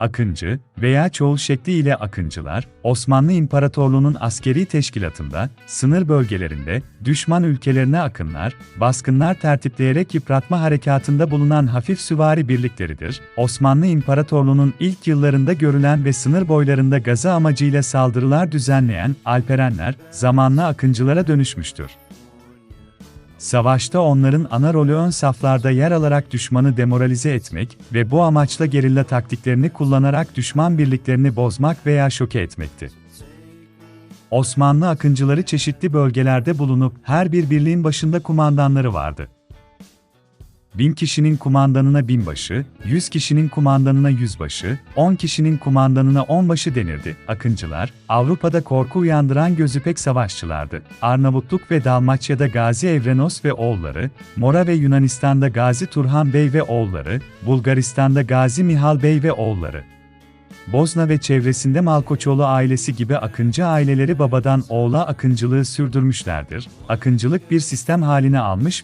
Akıncı veya çoğul şekli ile Akıncılar, Osmanlı İmparatorluğu'nun askeri teşkilatında, sınır bölgelerinde, düşman ülkelerine akınlar, baskınlar tertipleyerek yıpratma harekatında bulunan hafif süvari birlikleridir. Osmanlı İmparatorluğu'nun ilk yıllarında görülen ve sınır boylarında gazı amacıyla saldırılar düzenleyen Alperenler, zamanla Akıncılara dönüşmüştür. Savaşta onların ana rolü ön saflarda yer alarak düşmanı demoralize etmek ve bu amaçla gerilla taktiklerini kullanarak düşman birliklerini bozmak veya şoke etmekti. Osmanlı akıncıları çeşitli bölgelerde bulunup her bir birliğin başında kumandanları vardı. Bin kişinin kumandanına binbaşı, yüz kişinin kumandanına yüzbaşı, on kişinin kumandanına onbaşı denirdi. Akıncılar, Avrupa'da korku uyandıran gözüpek savaşçılardı. Arnavutluk ve Dalmaçya'da Gazi Evrenos ve oğulları, Mora ve Yunanistan'da Gazi Turhan Bey ve oğulları, Bulgaristan'da Gazi Mihal Bey ve oğulları. Bozna ve çevresinde Malkoçoğlu ailesi gibi Akıncı aileleri babadan oğula akıncılığı sürdürmüşlerdir. Akıncılık bir sistem haline almış